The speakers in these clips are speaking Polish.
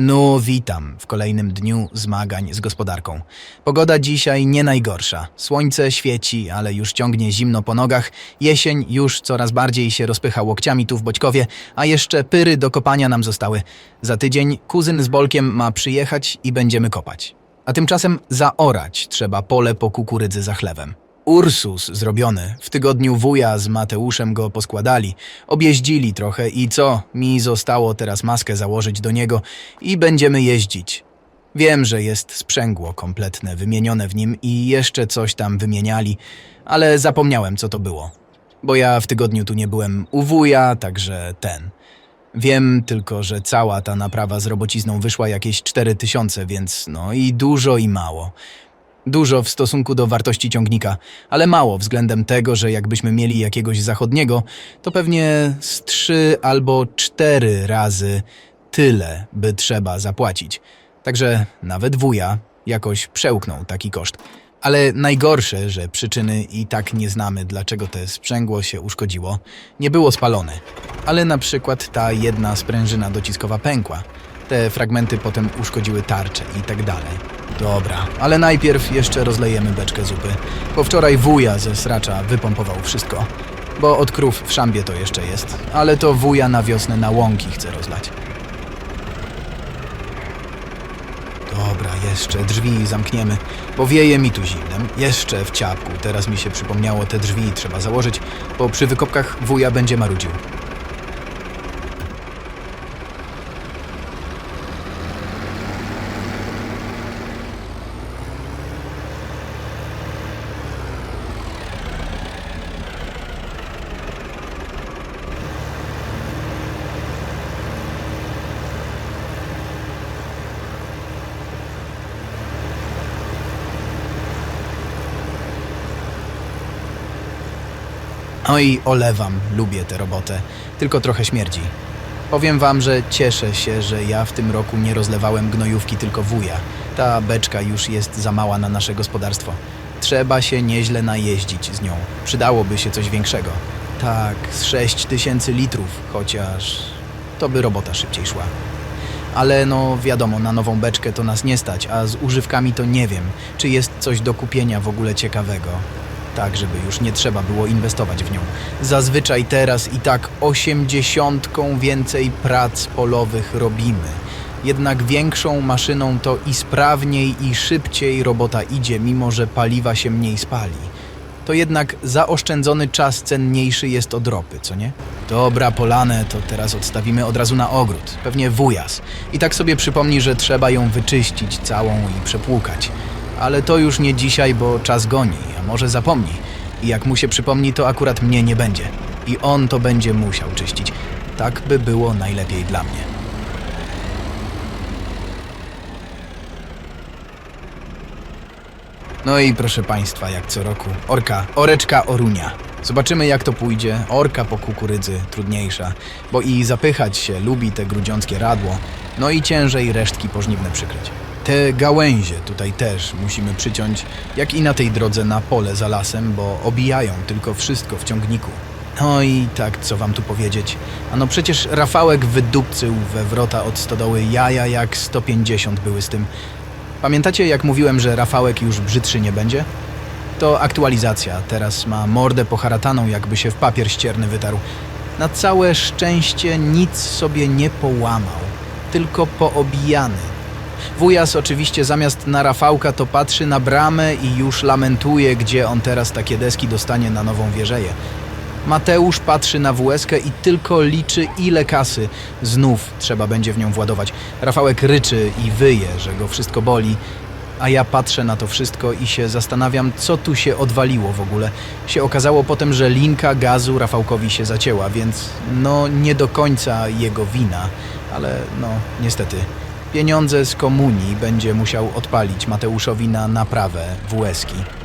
No, witam w kolejnym dniu zmagań z gospodarką. Pogoda dzisiaj nie najgorsza. Słońce świeci, ale już ciągnie zimno po nogach. Jesień już coraz bardziej się rozpycha łokciami tu w Boćkowie, a jeszcze pyry do kopania nam zostały. Za tydzień kuzyn z Bolkiem ma przyjechać i będziemy kopać. A tymczasem zaorać trzeba pole po kukurydzy za chlewem. Ursus zrobiony. W tygodniu wuja z Mateuszem go poskładali. Objeździli trochę i co? Mi zostało teraz maskę założyć do niego i będziemy jeździć. Wiem, że jest sprzęgło kompletne wymienione w nim i jeszcze coś tam wymieniali, ale zapomniałem co to było. Bo ja w tygodniu tu nie byłem u wuja, także ten. Wiem tylko, że cała ta naprawa z robocizną wyszła jakieś 4000, więc no i dużo i mało. Dużo w stosunku do wartości ciągnika, ale mało względem tego, że jakbyśmy mieli jakiegoś zachodniego, to pewnie z trzy albo cztery razy tyle by trzeba zapłacić. Także nawet wuja jakoś przełknął taki koszt. Ale najgorsze, że przyczyny i tak nie znamy, dlaczego te sprzęgło się uszkodziło. Nie było spalone, ale na przykład ta jedna sprężyna dociskowa pękła. Te fragmenty potem uszkodziły tarczę i tak dalej. Dobra, ale najpierw jeszcze rozlejemy beczkę zupy. Bo wczoraj wuja ze sracza wypompował wszystko. Bo od krów w szambie to jeszcze jest, ale to wuja na wiosnę na łąki chce rozlać. Dobra, jeszcze drzwi zamkniemy, bo wieje mi tu zimnem. Jeszcze w ciapku. Teraz mi się przypomniało, te drzwi trzeba założyć, bo przy wykopkach wuja będzie marudził. No i olewam, lubię tę robotę, tylko trochę śmierdzi. Powiem wam, że cieszę się, że ja w tym roku nie rozlewałem gnojówki tylko wuja. Ta beczka już jest za mała na nasze gospodarstwo. Trzeba się nieźle najeździć z nią. Przydałoby się coś większego. Tak, z 6 tysięcy litrów, chociaż to by robota szybciej szła. Ale no wiadomo, na nową beczkę to nas nie stać, a z używkami to nie wiem, czy jest coś do kupienia w ogóle ciekawego. Tak, żeby już nie trzeba było inwestować w nią. Zazwyczaj teraz i tak osiemdziesiątką więcej prac polowych robimy. Jednak większą maszyną to i sprawniej i szybciej robota idzie, mimo że paliwa się mniej spali. To jednak zaoszczędzony czas cenniejszy jest od ropy, co nie? Dobra, polanę to teraz odstawimy od razu na ogród. Pewnie wujas. I tak sobie przypomni, że trzeba ją wyczyścić całą i przepłukać. Ale to już nie dzisiaj, bo czas goni, może zapomni. I jak mu się przypomni, to akurat mnie nie będzie. I on to będzie musiał czyścić. Tak by było najlepiej dla mnie. No i proszę Państwa, jak co roku, orka, oreczka, orunia. Zobaczymy jak to pójdzie. Orka po kukurydzy, trudniejsza, bo i zapychać się lubi te grudziąckie radło, no i ciężej resztki pożniwne przykryć. Te gałęzie tutaj też musimy przyciąć, jak i na tej drodze na pole za lasem, bo obijają tylko wszystko w ciągniku. No i tak, co wam tu powiedzieć? Ano przecież Rafałek wydupcył we wrota od stodoły jaja jak 150 były z tym. Pamiętacie jak mówiłem, że Rafałek już brzydszy nie będzie? To aktualizacja, teraz ma mordę poharataną, jakby się w papier ścierny wytarł. Na całe szczęście nic sobie nie połamał, tylko poobijany. Wujas oczywiście zamiast na Rafałka to patrzy na bramę i już lamentuje, gdzie on teraz takie deski dostanie na nową wieżeję. Mateusz patrzy na WSK i tylko liczy ile kasy znów trzeba będzie w nią władować. Rafałek ryczy i wyje, że go wszystko boli, a ja patrzę na to wszystko i się zastanawiam, co tu się odwaliło w ogóle. Się okazało potem, że linka gazu Rafałkowi się zacięła, więc no nie do końca jego wina, ale no niestety. Pieniądze z komunii będzie musiał odpalić Mateuszowi na naprawę WSki.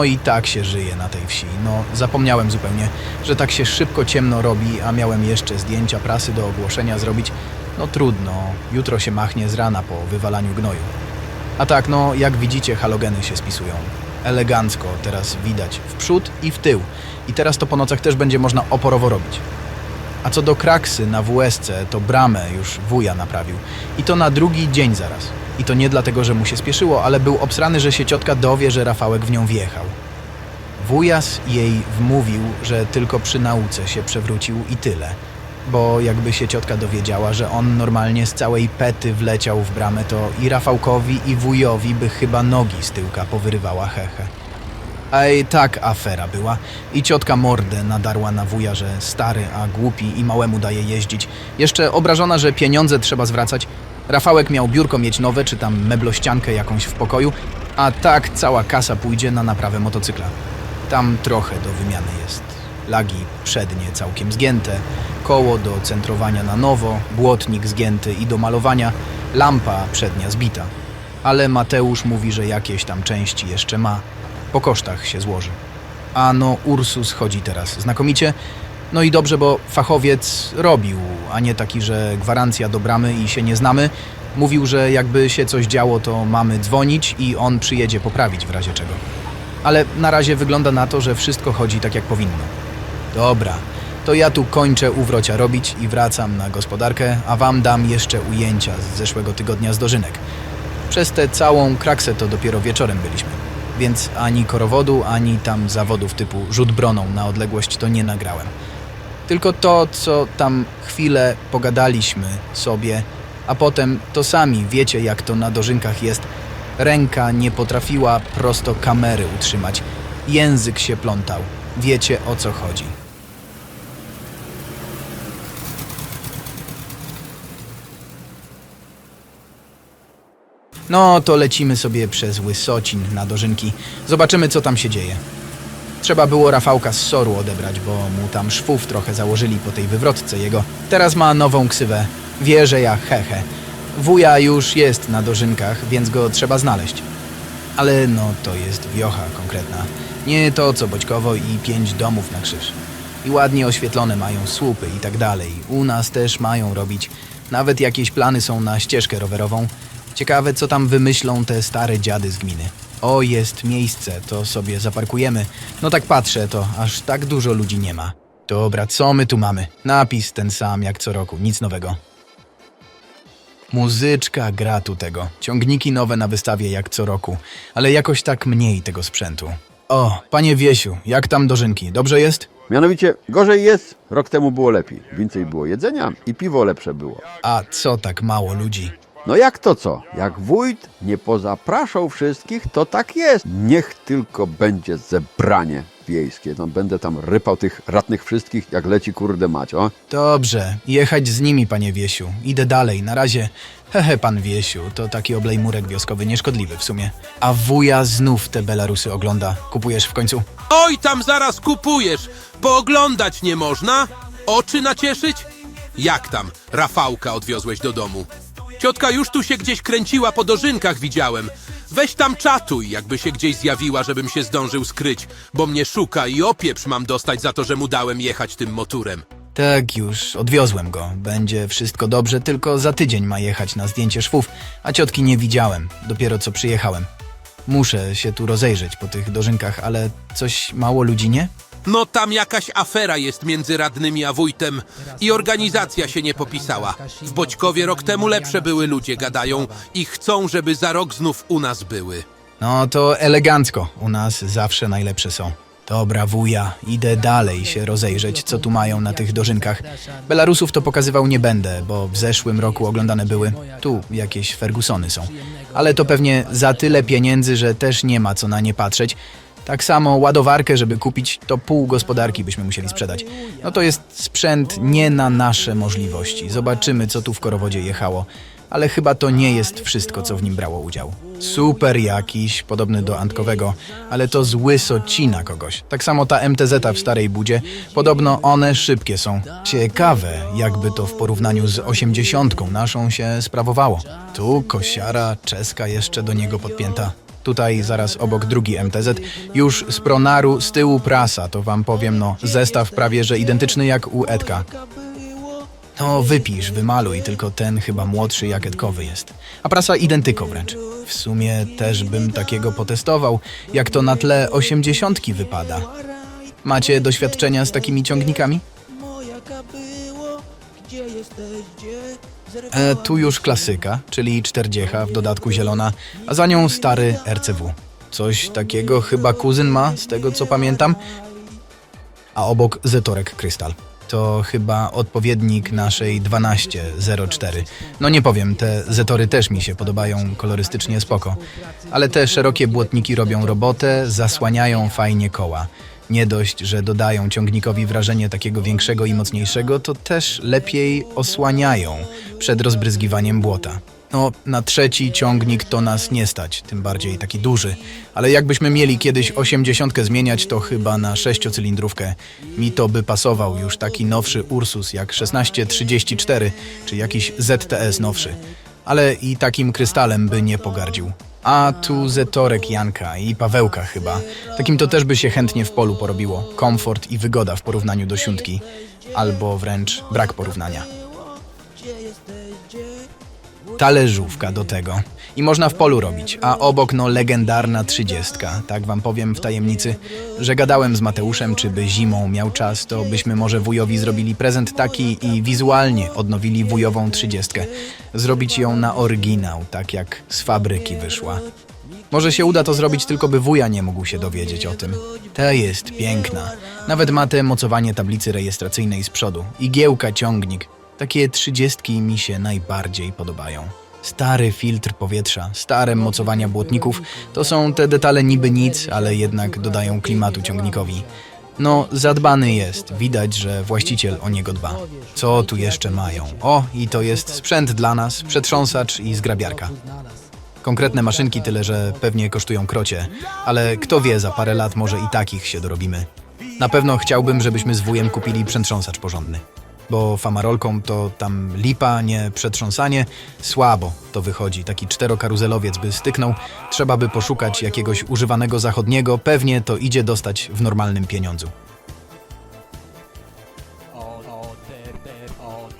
No i tak się żyje na tej wsi. No, zapomniałem zupełnie, że tak się szybko ciemno robi, a miałem jeszcze zdjęcia prasy do ogłoszenia zrobić. No trudno, jutro się machnie z rana po wywalaniu gnoju. A tak, no, jak widzicie, halogeny się spisują. Elegancko teraz widać w przód i w tył. I teraz to po nocach też będzie można oporowo robić. A co do kraksy na WSC, to bramę już wuja naprawił. I to na drugi dzień zaraz. I to nie dlatego, że mu się spieszyło, ale był obsrany, że się ciotka dowie, że Rafałek w nią wjechał. Wujas jej wmówił, że tylko przy nauce się przewrócił i tyle. Bo jakby się ciotka dowiedziała, że on normalnie z całej pety wleciał w bramę, to i Rafałkowi, i wujowi by chyba nogi z tyłka powyrywała hehe. I tak afera była. I ciotka mordę nadarła na wuja, że stary, a głupi i małemu daje jeździć. Jeszcze obrażona, że pieniądze trzeba zwracać. Rafałek miał biurko mieć nowe, czy tam meblościankę jakąś w pokoju, a tak cała kasa pójdzie na naprawę motocykla. Tam trochę do wymiany jest. Lagi przednie całkiem zgięte, koło do centrowania na nowo, błotnik zgięty i do malowania, lampa przednia zbita. Ale Mateusz mówi, że jakieś tam części jeszcze ma. Po kosztach się złoży. A no, Ursus chodzi teraz znakomicie. No i dobrze, bo fachowiec robił, a nie taki, że gwarancja do bramy i się nie znamy. Mówił, że jakby się coś działo, to mamy dzwonić i on przyjedzie poprawić w razie czego. Ale na razie wygląda na to, że wszystko chodzi tak jak powinno. Dobra, to ja tu kończę uwrocia robić i wracam na gospodarkę, a wam dam jeszcze ujęcia z zeszłego tygodnia z dożynek. Przez tę całą kraksę to dopiero wieczorem byliśmy, więc ani korowodu, ani tam zawodów typu rzut broną na odległość to nie nagrałem. Tylko to, co tam chwilę pogadaliśmy sobie, a potem to sami wiecie, jak to na dożynkach jest. Ręka nie potrafiła prosto kamery utrzymać, język się plątał. Wiecie o co chodzi. No, to lecimy sobie przez Łysocin na dożynki. Zobaczymy, co tam się dzieje. Trzeba było Rafałka z Soru odebrać, bo mu tam szwów trochę założyli po tej wywrotce jego. Teraz ma nową ksywę. Wie, że ja hehe. Wuja już jest na dożynkach, więc go trzeba znaleźć. Ale no, to jest wiocha konkretna. Nie to, co Boćkowo i pięć domów na krzyż. I ładnie oświetlone mają słupy i tak dalej. U nas też mają robić. Nawet jakieś plany są na ścieżkę rowerową. Ciekawe, co tam wymyślą te stare dziady z gminy. O, jest miejsce, to sobie zaparkujemy. No tak patrzę, to aż tak dużo ludzi nie ma. Dobra, co my tu mamy? Napis ten sam jak co roku, nic nowego. Muzyczka gra tu tego. Ciągniki nowe na wystawie jak co roku, ale jakoś tak mniej tego sprzętu. O, panie Wiesiu, jak tam dożynki? Dobrze jest? Mianowicie, gorzej jest, rok temu było lepiej. Więcej było jedzenia i piwo lepsze było. A co tak mało ludzi? No jak to co? Jak wójt nie pozapraszał wszystkich, to tak jest. Niech tylko będzie zebranie wiejskie. No, będę tam rypał tych ratnych wszystkich, jak leci kurde mać, o. Dobrze, jechać z nimi, panie Wiesiu. Idę dalej, na razie. Hehe, pan Wiesiu, to taki oblejmurek wioskowy, nieszkodliwy w sumie. A wuja znów te Belarusy ogląda. Kupujesz w końcu? Oj, tam zaraz kupujesz, bo oglądać nie można. Oczy nacieszyć? Jak tam, Rafałka odwiozłeś do domu? Ciotka już tu się gdzieś kręciła po dożynkach, widziałem. Weź tam czatuj, jakby się gdzieś zjawiła, żebym się zdążył skryć, bo mnie szuka i opieprz mam dostać za to, że mu dałem jechać tym motorem. Tak, już odwiozłem go. Będzie wszystko dobrze, tylko za tydzień ma jechać na zdjęcie szwów, a ciotki nie widziałem, dopiero co przyjechałem. Muszę się tu rozejrzeć po tych dożynkach, ale coś mało ludzi nie? No tam jakaś afera jest między radnymi a wójtem i organizacja się nie popisała. W Boćkowie rok temu lepsze były ludzie, gadają i chcą, żeby za rok znów u nas były. No to elegancko, u nas zawsze najlepsze są. Dobra, wuja, idę dalej się rozejrzeć, co tu mają na tych dożynkach. Belarusów to pokazywał nie będę, bo w zeszłym roku oglądane były. Tu jakieś Fergusony są. Ale to pewnie za tyle pieniędzy, że też nie ma co na nie patrzeć. Tak samo ładowarkę, żeby kupić, to pół gospodarki byśmy musieli sprzedać. No to jest sprzęt nie na nasze możliwości. Zobaczymy, co tu w korowodzie jechało. Ale chyba to nie jest wszystko, co w nim brało udział. Super jakiś, podobny do Antkowego, ale to z Łysocina kogoś. Tak samo ta MTZ w Starej Budzie, podobno one szybkie są. Ciekawe, jakby to w porównaniu z osiemdziesiątką naszą się sprawowało. Tu kosiara czeska jeszcze do niego podpięta. Tutaj zaraz obok drugi MTZ, już z Pronaru, z tyłu prasa, to wam powiem, no, zestaw prawie że identyczny jak u Edka. No, wypisz, wymaluj, tylko ten chyba młodszy jak Edkowy jest. A prasa identyko wręcz. W sumie też bym takiego potestował, jak to na tle osiemdziesiątki wypada. Macie doświadczenia z takimi ciągnikami? E, tu już klasyka, czyli czterdziecha, w dodatku zielona, a za nią stary RCW. Coś takiego chyba kuzyn ma, z tego co pamiętam. A obok Zetorek Krystal. To chyba odpowiednik naszej 1204. No nie powiem, te Zetory też mi się podobają kolorystycznie spoko. Ale te szerokie błotniki robią robotę, zasłaniają fajnie koła. Nie dość, że dodają ciągnikowi wrażenie takiego większego i mocniejszego, to też lepiej osłaniają przed rozbryzgiwaniem błota. No, na trzeci ciągnik to nas nie stać, tym bardziej taki duży. Ale jakbyśmy mieli kiedyś osiemdziesiątkę zmieniać, to chyba na sześciocylindrówkę. Mi to by pasował już taki nowszy Ursus jak 1634 czy jakiś ZTS nowszy. Ale i takim krystalem by nie pogardził. A tu Zetorek Janka i Pawełka chyba. Takim to też by się chętnie w polu porobiło. Komfort i wygoda w porównaniu do siódmki. Albo wręcz brak porównania talerzówka do tego. I można w polu robić, a obok no legendarna trzydziestka. Tak wam powiem w tajemnicy, że gadałem z Mateuszem, czy by zimą miał czas, to byśmy może wujowi zrobili prezent taki i wizualnie odnowili wujową trzydziestkę. Zrobić ją na oryginał, tak jak z fabryki wyszła. Może się uda to zrobić, tylko by wuja nie mógł się dowiedzieć o tym. Ta jest piękna. Nawet ma te mocowanie tablicy rejestracyjnej z przodu. Igiełka, ciągnik. Takie trzydziestki mi się najbardziej podobają. Stary filtr powietrza, stare mocowania błotników to są te detale niby nic, ale jednak dodają klimatu ciągnikowi. No, zadbany jest, widać, że właściciel o niego dba. Co tu jeszcze mają? O, i to jest sprzęt dla nas, przetrząsacz i zgrabiarka. Konkretne maszynki tyle, że pewnie kosztują krocie, ale kto wie, za parę lat może i takich się dorobimy. Na pewno chciałbym, żebyśmy z wujem kupili przetrząsacz porządny. Bo famarolką to tam lipa, nie przetrząsanie. Słabo to wychodzi. Taki czterokaruzelowiec by styknął. Trzeba by poszukać jakiegoś używanego zachodniego. Pewnie to idzie dostać w normalnym pieniądzu.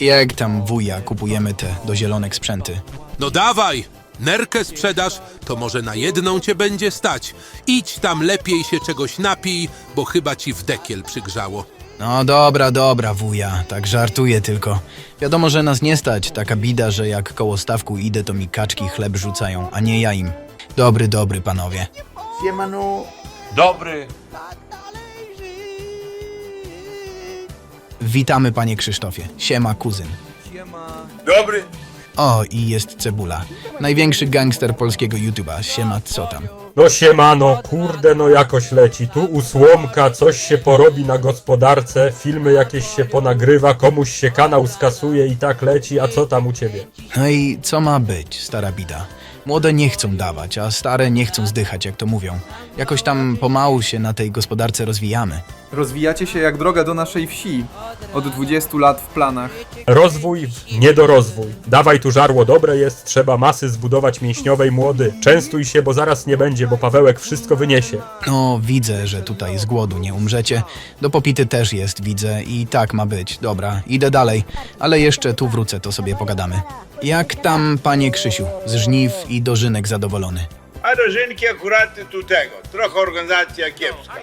Jak tam wuja kupujemy te do zielonek sprzęty? No dawaj! Nerkę sprzedasz, to może na jedną cię będzie stać. Idź tam lepiej się czegoś napij, bo chyba ci w dekiel przygrzało. No dobra, dobra, wuja, tak żartuję tylko. Wiadomo, że nas nie stać, taka bida, że jak koło stawku idę, to mi kaczki chleb rzucają, a nie ja im. Dobry, dobry, panowie. Siemanu, Dobry. Witamy, panie Krzysztofie. Siema, kuzyn. dobry. O, i jest Cebula. Największy gangster polskiego YouTube'a. Siema, co tam? No siemano, kurde no jakoś leci. Tu usłomka, coś się porobi na gospodarce, filmy jakieś się ponagrywa, komuś się kanał skasuje i tak leci, a co tam u ciebie? No i co ma być, stara bida? Młode nie chcą dawać, a stare nie chcą zdychać, jak to mówią. Jakoś tam pomału się na tej gospodarce rozwijamy. Rozwijacie się jak droga do naszej wsi. Od 20 lat w planach. Rozwój w niedorozwój. Dawaj tu żarło dobre jest, trzeba masy zbudować mięśniowej młody. Częstuj się, bo zaraz nie będzie, bo Pawełek wszystko wyniesie. No, widzę, że tutaj z głodu nie umrzecie. Do popity też jest, widzę, i tak ma być. Dobra, idę dalej, ale jeszcze tu wrócę, to sobie pogadamy. Jak tam, panie Krzysiu, z żniw i dożynek zadowolony? A dożynki akurat tu tego. Trochę organizacja kiepska.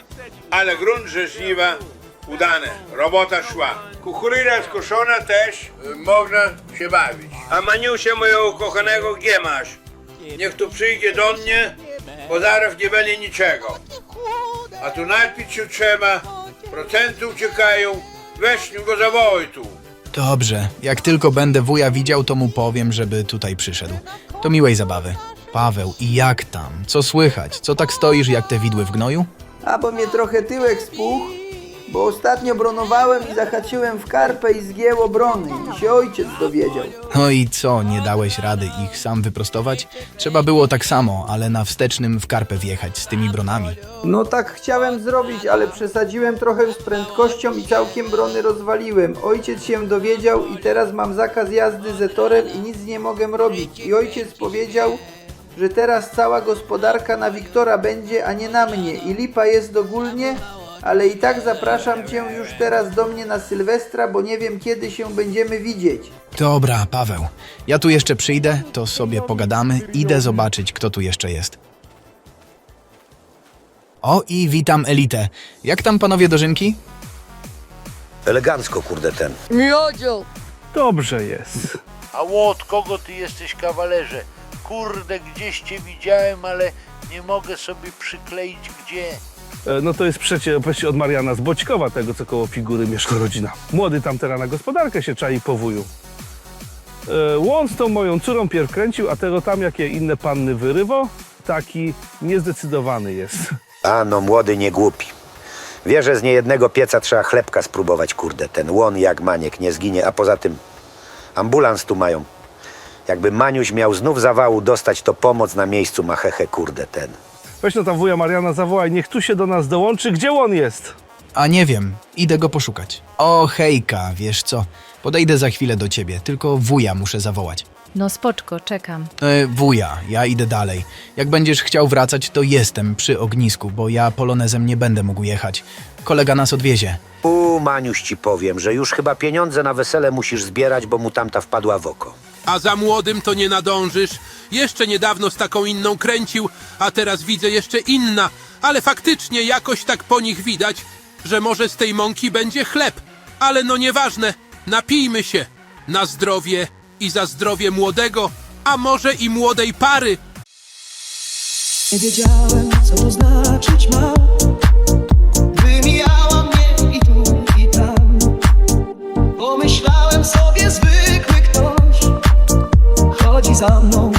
Ale grunt, że żniwa udane. Robota szła. Kukurydza skoszona też. y, Można się bawić. A Maniusia mojego ukochanego gdzie masz? Niech tu przyjdzie do mnie, bo zaraz nie będzie niczego. A tu napić się trzeba, procenty uciekają. Weź go zawołaj tu. Dobrze, jak tylko będę wuja widział, to mu powiem, żeby tutaj przyszedł. To miłej zabawy. Paweł, i jak tam? Co słychać? Co tak stoisz jak te widły w gnoju? A bo mnie trochę tyłek spuchł, bo ostatnio bronowałem i zahaczyłem w karpę i zgięło brony i się ojciec dowiedział. No i co, nie dałeś rady ich sam wyprostować? Trzeba było tak samo, ale na wstecznym w karpę wjechać z tymi bronami. No tak chciałem zrobić, ale przesadziłem trochę z prędkością i całkiem brony rozwaliłem. Ojciec się dowiedział i teraz mam zakaz jazdy zetorem i nic nie mogę robić. I ojciec powiedział, że teraz cała gospodarka na Wiktora będzie, a nie na mnie. I lipa jest ogólnie, ale i tak zapraszam cię już teraz do mnie na Sylwestra, bo nie wiem kiedy się będziemy widzieć. Dobra, Paweł. Ja tu jeszcze przyjdę, to sobie pogadamy. Idę zobaczyć, kto tu jeszcze jest. O, i witam elitę. Jak tam panowie dożynki? Elegancko, kurde, ten. Miodzio! Dobrze jest. A od kogo ty jesteś kawalerze? Kurde, gdzieś cię widziałem, ale nie mogę sobie przykleić gdzie. E, No to jest przecie właśnie od Mariana z tego co koło figury mieszka rodzina. Młody tam teraz na gospodarkę się czai po wuju. E, Łąc tą moją córą pierw kręcił, a tego tam jakie inne panny wyrywo, taki niezdecydowany jest. A no, młody nie głupi. Wie, że z niejednego pieca trzeba chlebka spróbować, kurde. Ten łon jak maniek nie zginie, a poza tym ambulans tu mają. Jakby Maniuś miał znów zawału dostać, to pomoc na miejscu ma hehe, kurde, ten. Weź no tam wuja Mariana zawołaj, niech tu się do nas dołączy. Gdzie on jest? A nie wiem, idę go poszukać. O, hejka, wiesz co? Podejdę za chwilę do ciebie, tylko wuja muszę zawołać. No spoczko, czekam. E, wuja, ja idę dalej. Jak będziesz chciał wracać, to jestem przy ognisku, bo ja polonezem nie będę mógł jechać. Kolega nas odwiezie. U, Maniuś ci powiem, że już chyba pieniądze na wesele musisz zbierać, bo mu tamta wpadła w oko. A za młodym to nie nadążysz. Jeszcze niedawno z taką inną kręcił, a teraz widzę jeszcze inna. Ale faktycznie jakoś tak po nich widać, że może z tej mąki będzie chleb. Ale no nieważne, napijmy się. Na zdrowie i za zdrowie młodego, a może i młodej pary. Nie wiedziałem, co to znaczyć ma Chodzi za